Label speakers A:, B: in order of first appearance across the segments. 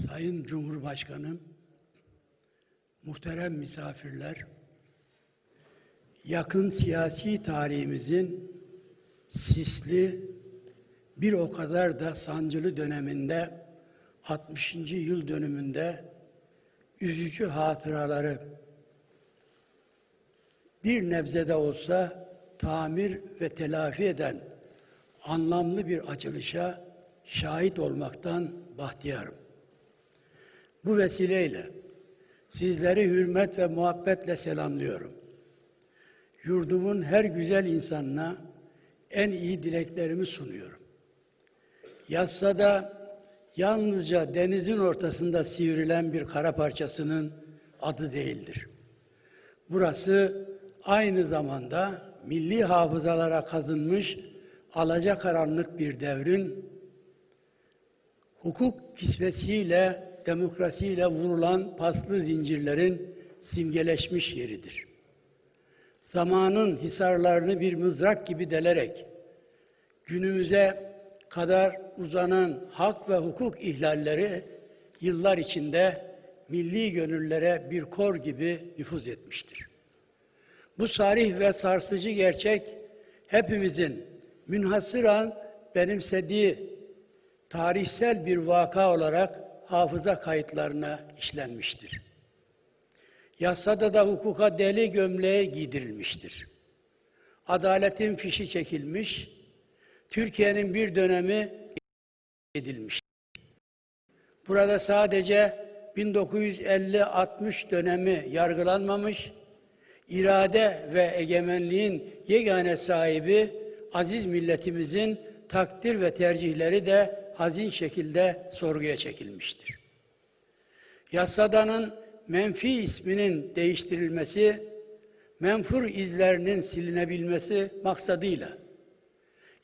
A: Sayın Cumhurbaşkanım, muhterem misafirler, yakın siyasi tarihimizin sisli, bir o kadar da sancılı döneminde 60. yıl dönümünde üzücü hatıraları bir nebzede olsa tamir ve telafi eden anlamlı bir açılışa şahit olmaktan bahtiyarım. Bu vesileyle sizleri hürmet ve muhabbetle selamlıyorum. Yurdumun her güzel insanına en iyi dileklerimi sunuyorum. Yassada yalnızca denizin ortasında sivrilen bir kara parçasının adı değildir. Burası aynı zamanda milli hafızalara kazınmış alacakaranlık bir devrin hukuk kisvesiyle, demokrasiyle vurulan paslı zincirlerin simgeleşmiş yeridir. Zamanın hisarlarını bir mızrak gibi delerek günümüze kadar uzanan hak ve hukuk ihlalleri yıllar içinde milli gönüllere bir kor gibi nüfuz etmiştir. Bu sarih ve sarsıcı gerçek hepimizin münhasıran benimsediği tarihsel bir vaka olarak hafıza kayıtlarına işlenmiştir. Yasada da hukuka deli gömleği giydirilmiştir. Adaletin fişi çekilmiş, Türkiye'nin bir dönemi edilmiştir. Burada sadece 1950-60 dönemi yargılanmamış, irade ve egemenliğin yegane sahibi aziz milletimizin takdir ve tercihleri de hazin şekilde sorguya çekilmiştir. Yasadanın menfi isminin değiştirilmesi, menfur izlerinin silinebilmesi maksadıyla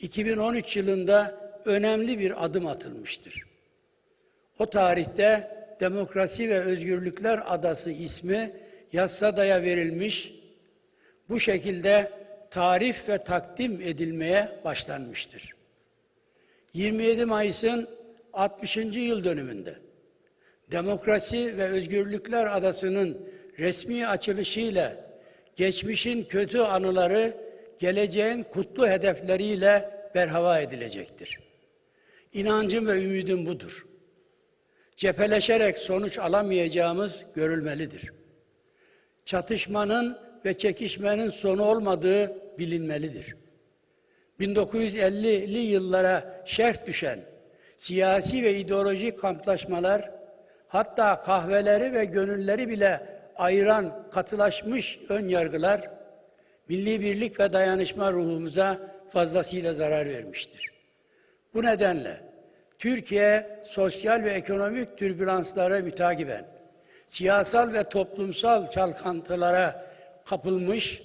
A: 2013 yılında önemli bir adım atılmıştır. O tarihte Demokrasi ve Özgürlükler Adası ismi Yassada'ya verilmiş, bu şekilde tarif ve takdim edilmeye başlanmıştır. 27 Mayıs'ın 60. yıl dönümünde Demokrasi ve Özgürlükler Adası'nın resmi açılışıyla geçmişin kötü anıları geleceğin kutlu hedefleriyle berhava edilecektir. İnancım ve ümidim budur. Cepheleşerek sonuç alamayacağımız görülmelidir. Çatışmanın ve çekişmenin sonu olmadığı bilinmelidir. 1950'li yıllara şerh düşen siyasi ve ideolojik kamplaşmalar, hatta kahveleri ve gönülleri bile ayıran katılaşmış ön yargılar, milli birlik ve dayanışma ruhumuza fazlasıyla zarar vermiştir. Bu nedenle Türkiye sosyal ve ekonomik türbülanslara mütakiben, siyasal ve toplumsal çalkantılara kapılmış,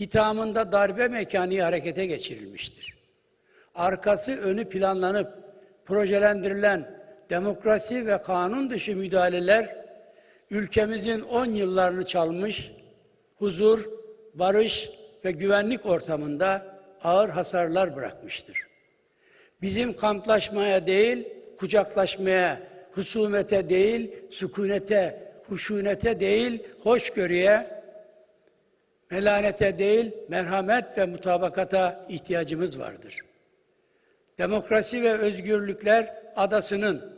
A: hitamında darbe mekaniği harekete geçirilmiştir. Arkası önü planlanıp projelendirilen demokrasi ve kanun dışı müdahaleler ülkemizin on yıllarını çalmış, huzur, barış ve güvenlik ortamında ağır hasarlar bırakmıştır. Bizim kamplaşmaya değil, kucaklaşmaya, husumete değil, sükunete, huşunete değil, hoşgörüye, melanete değil, merhamet ve mutabakata ihtiyacımız vardır. Demokrasi ve özgürlükler adasının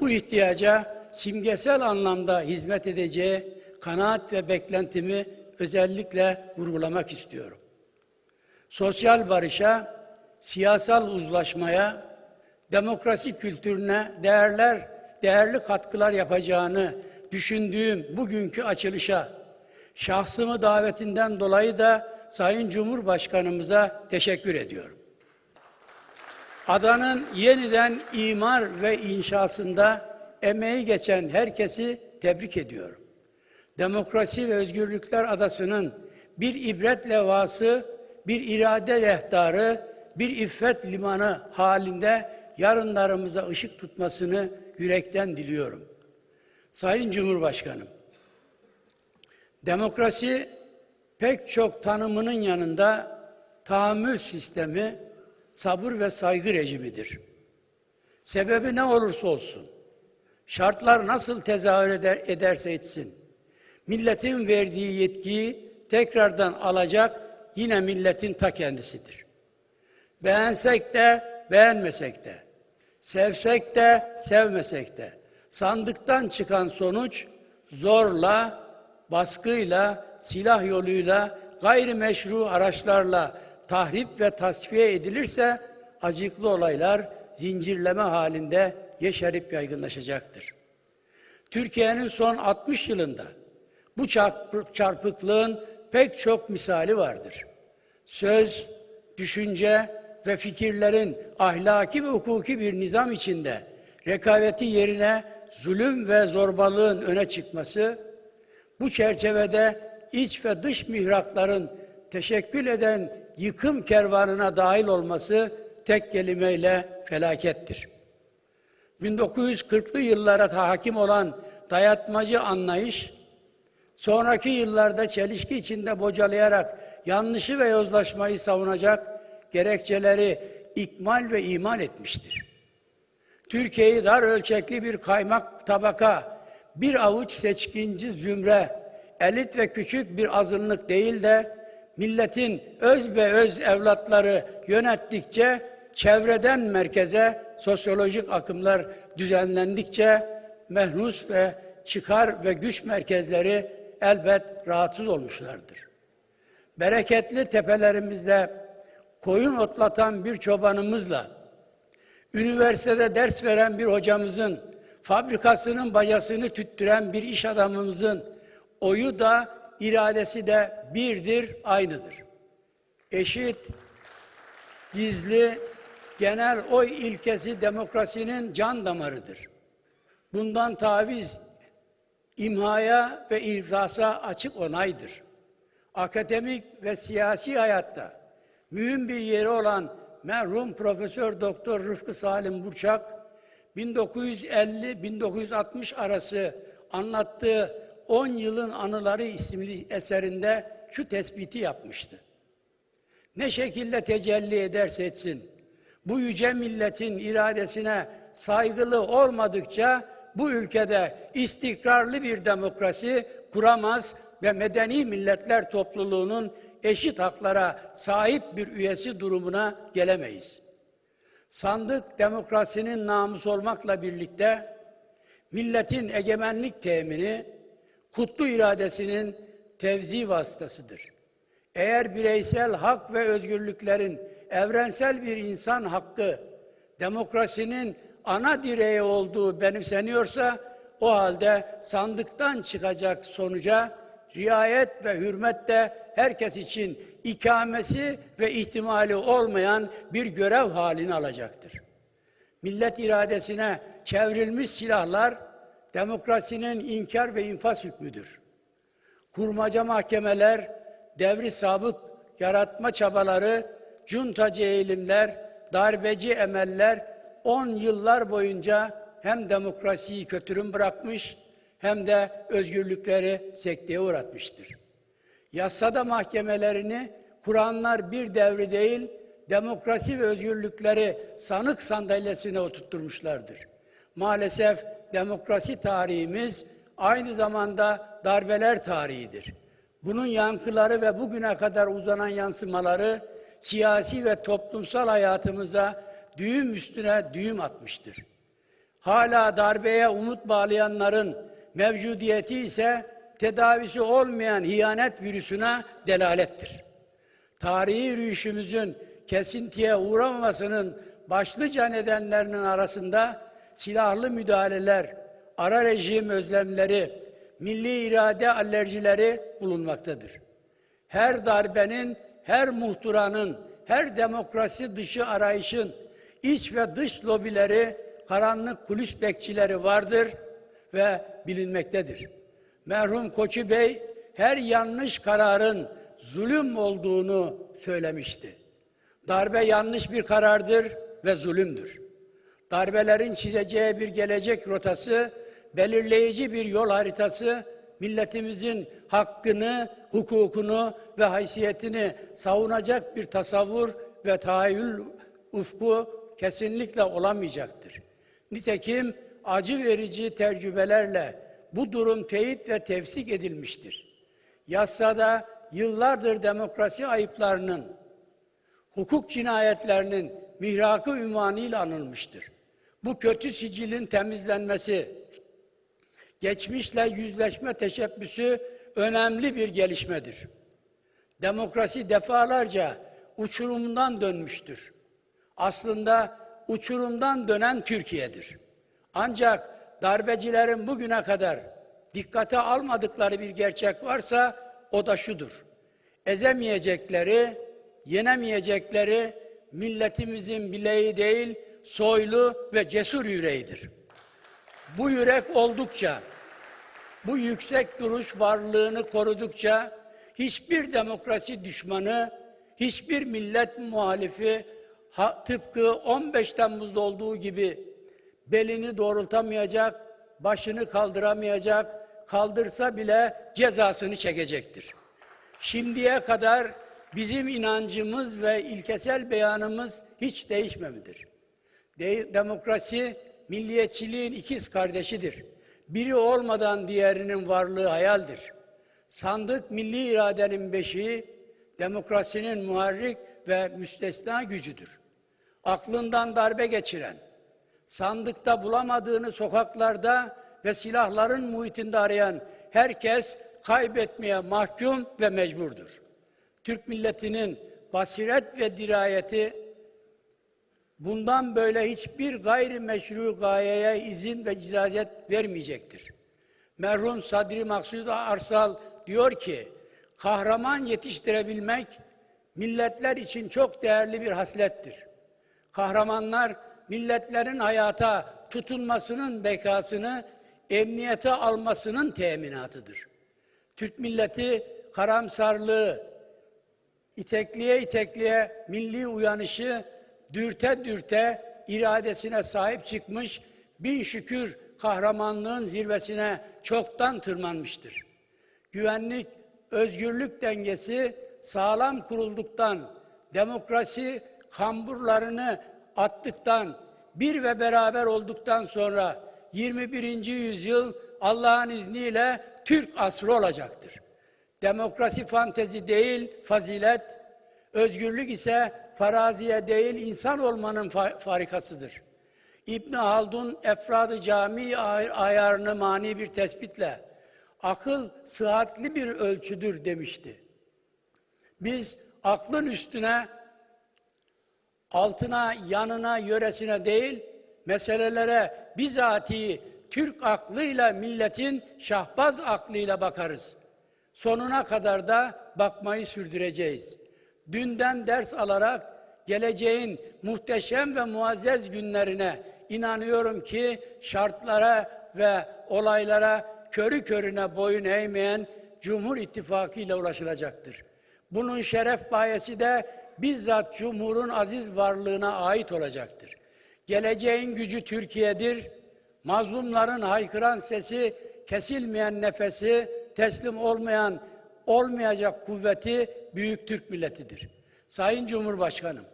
A: bu ihtiyaca simgesel anlamda hizmet edeceği kanaat ve beklentimi özellikle vurgulamak istiyorum. Sosyal barışa, siyasal uzlaşmaya, demokrasi kültürüne değerler, değerli katkılar yapacağını düşündüğüm bugünkü açılışa şahsımı davetinden dolayı da Sayın Cumhurbaşkanımıza teşekkür ediyorum. Adanın yeniden imar ve inşasında emeği geçen herkesi tebrik ediyorum. Demokrasi ve Özgürlükler Adası'nın bir ibret levhası, bir irade rehtarı, bir iffet limanı halinde yarınlarımıza ışık tutmasını yürekten diliyorum. Sayın Cumhurbaşkanım, demokrasi pek çok tanımının yanında tahammül sistemi, sabır ve saygı rejimidir. Sebebi ne olursa olsun, Şartlar nasıl tezahür eder, ederse etsin. Milletin verdiği yetkiyi tekrardan alacak yine milletin ta kendisidir. Beğensek de beğenmesek de, sevsek de sevmesek de, sandıktan çıkan sonuç zorla, baskıyla, silah yoluyla, gayrimeşru araçlarla tahrip ve tasfiye edilirse acıklı olaylar zincirleme halinde yeşerip yaygınlaşacaktır. Türkiye'nin son 60 yılında bu çarpı- çarpıklığın pek çok misali vardır. Söz, düşünce ve fikirlerin ahlaki ve hukuki bir nizam içinde rekabeti yerine zulüm ve zorbalığın öne çıkması, bu çerçevede iç ve dış mihrakların teşekkül eden yıkım kervanına dahil olması tek kelimeyle felakettir. 1940'lı yıllara hakim olan dayatmacı anlayış, sonraki yıllarda çelişki içinde bocalayarak yanlışı ve yozlaşmayı savunacak gerekçeleri ikmal ve imal etmiştir. Türkiye'yi dar ölçekli bir kaymak tabaka, bir avuç seçkinci zümre, elit ve küçük bir azınlık değil de milletin öz ve öz evlatları yönettikçe çevreden merkeze sosyolojik akımlar düzenlendikçe mehnus ve çıkar ve güç merkezleri elbet rahatsız olmuşlardır. Bereketli tepelerimizde koyun otlatan bir çobanımızla üniversitede ders veren bir hocamızın, fabrikasının bacasını tüttüren bir iş adamımızın oyu da iradesi de birdir, aynıdır. Eşit, gizli, genel oy ilkesi demokrasinin can damarıdır. Bundan taviz imhaya ve iflasa açık onaydır. Akademik ve siyasi hayatta mühim bir yeri olan merhum Profesör Doktor Rıfkı Salim Burçak 1950-1960 arası anlattığı 10 yılın anıları isimli eserinde şu tespiti yapmıştı. Ne şekilde tecelli ederse etsin, bu yüce milletin iradesine saygılı olmadıkça bu ülkede istikrarlı bir demokrasi kuramaz ve medeni milletler topluluğunun eşit haklara sahip bir üyesi durumuna gelemeyiz. Sandık demokrasinin namusu olmakla birlikte milletin egemenlik temini kutlu iradesinin tevzi vasıtasıdır. Eğer bireysel hak ve özgürlüklerin evrensel bir insan hakkı, demokrasinin ana direği olduğu benimseniyorsa, o halde sandıktan çıkacak sonuca riayet ve hürmet de herkes için ikamesi ve ihtimali olmayan bir görev halini alacaktır. Millet iradesine çevrilmiş silahlar demokrasinin inkar ve infaz hükmüdür. Kurmaca mahkemeler, devri sabık yaratma çabaları, cuntacı eğilimler, darbeci emeller 10 yıllar boyunca hem demokrasiyi kötürüm bırakmış hem de özgürlükleri sekteye uğratmıştır. Yasada mahkemelerini kuranlar bir devri değil, demokrasi ve özgürlükleri sanık sandalyesine oturtturmuşlardır. Maalesef demokrasi tarihimiz aynı zamanda darbeler tarihidir. Bunun yankıları ve bugüne kadar uzanan yansımaları siyasi ve toplumsal hayatımıza düğüm üstüne düğüm atmıştır. Hala darbeye umut bağlayanların mevcudiyeti ise tedavisi olmayan hiyanet virüsüne delalettir. Tarihi yürüyüşümüzün kesintiye uğramamasının başlıca nedenlerinin arasında silahlı müdahaleler, ara rejim özlemleri, milli irade alerjileri bulunmaktadır. Her darbenin, her muhtıranın, her demokrasi dışı arayışın iç ve dış lobileri, karanlık kulis bekçileri vardır ve bilinmektedir. Merhum Koçu Bey her yanlış kararın zulüm olduğunu söylemişti. Darbe yanlış bir karardır ve zulümdür. Darbelerin çizeceği bir gelecek rotası, belirleyici bir yol haritası, milletimizin hakkını, hukukunu ve haysiyetini savunacak bir tasavvur ve tahayyül ufku kesinlikle olamayacaktır. Nitekim acı verici tecrübelerle bu durum teyit ve tefsik edilmiştir. Yassada yıllardır demokrasi ayıplarının, hukuk cinayetlerinin mihrakı ünvanıyla anılmıştır. Bu kötü sicilin temizlenmesi, geçmişle yüzleşme teşebbüsü önemli bir gelişmedir. Demokrasi defalarca uçurumdan dönmüştür. Aslında uçurumdan dönen Türkiye'dir. Ancak darbecilerin bugüne kadar dikkate almadıkları bir gerçek varsa o da şudur. Ezemeyecekleri, yenemeyecekleri milletimizin bileği değil, soylu ve cesur yüreğidir. Bu yürek oldukça, bu yüksek duruş varlığını korudukça hiçbir demokrasi düşmanı, hiçbir millet muhalifi ha, tıpkı 15 Temmuz'da olduğu gibi belini doğrultamayacak, başını kaldıramayacak, kaldırsa bile cezasını çekecektir. Şimdiye kadar bizim inancımız ve ilkesel beyanımız hiç değişmemedir. De- demokrasi milliyetçiliğin ikiz kardeşidir. Biri olmadan diğerinin varlığı hayaldir. Sandık milli iradenin beşiği, demokrasinin muharrik ve müstesna gücüdür. Aklından darbe geçiren, sandıkta bulamadığını sokaklarda ve silahların muhitinde arayan herkes kaybetmeye mahkum ve mecburdur. Türk milletinin basiret ve dirayeti bundan böyle hiçbir gayri meşru gayeye izin ve icazet vermeyecektir. Merhum Sadri Maksud Arsal diyor ki, kahraman yetiştirebilmek milletler için çok değerli bir haslettir. Kahramanlar milletlerin hayata tutunmasının bekasını, emniyete almasının teminatıdır. Türk milleti karamsarlığı, itekliye itekliye milli uyanışı dürte dürte iradesine sahip çıkmış, bin şükür kahramanlığın zirvesine çoktan tırmanmıştır. Güvenlik, özgürlük dengesi sağlam kurulduktan, demokrasi kamburlarını attıktan, bir ve beraber olduktan sonra 21. yüzyıl Allah'ın izniyle Türk asrı olacaktır. Demokrasi fantezi değil, fazilet, özgürlük ise faraziye değil, insan olmanın fa- farikasıdır. İbn Haldun efradı cami ay- ayarını mani bir tespitle akıl sıhhatli bir ölçüdür demişti. Biz aklın üstüne altına, yanına, yöresine değil, meselelere bizatihi Türk aklıyla milletin şahbaz aklıyla bakarız. Sonuna kadar da bakmayı sürdüreceğiz. Dünden ders alarak geleceğin muhteşem ve muazzez günlerine inanıyorum ki şartlara ve olaylara körü körüne boyun eğmeyen Cumhur İttifakı ile ulaşılacaktır. Bunun şeref bayesi de bizzat Cumhur'un aziz varlığına ait olacaktır. Geleceğin gücü Türkiye'dir. Mazlumların haykıran sesi, kesilmeyen nefesi, teslim olmayan, olmayacak kuvveti büyük Türk milletidir. Sayın Cumhurbaşkanım,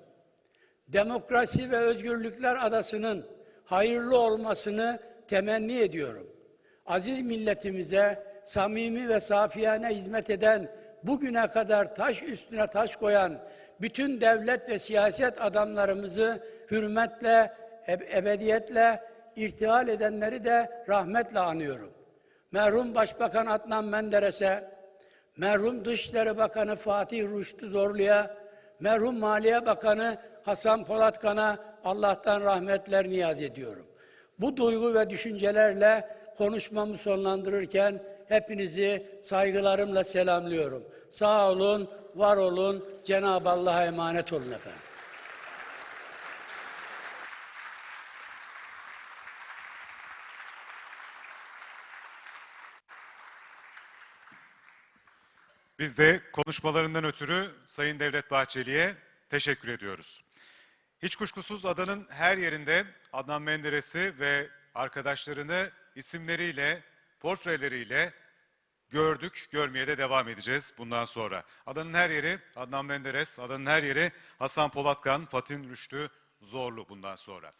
A: demokrasi ve özgürlükler adasının hayırlı olmasını temenni ediyorum. Aziz milletimize samimi ve safiyane hizmet eden, bugüne kadar taş üstüne taş koyan bütün devlet ve siyaset adamlarımızı hürmetle, eb- ebediyetle irtihal edenleri de rahmetle anıyorum. Merhum Başbakan Adnan Menderes'e, merhum Dışişleri Bakanı Fatih Ruştu Zorlu'ya, merhum Maliye Bakanı Hasan Polatkan'a Allah'tan rahmetler niyaz ediyorum. Bu duygu ve düşüncelerle konuşmamı sonlandırırken hepinizi saygılarımla selamlıyorum. Sağ olun, var olun, Cenab-ı Allah'a emanet olun efendim.
B: Biz de konuşmalarından ötürü Sayın Devlet Bahçeli'ye teşekkür ediyoruz. Hiç kuşkusuz adanın her yerinde Adnan Menderes'i ve arkadaşlarını isimleriyle, portreleriyle gördük, görmeye de devam edeceğiz bundan sonra. Adanın her yeri Adnan Menderes, adanın her yeri Hasan Polatkan, Fatin Rüştü Zorlu bundan sonra.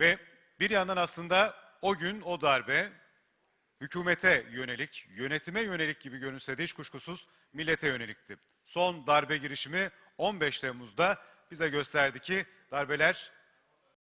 B: Ve bir yandan aslında o gün o darbe hükümete yönelik, yönetime yönelik gibi görünse de hiç kuşkusuz millete yönelikti. Son darbe girişimi 15 Temmuz'da bize gösterdi ki darbeler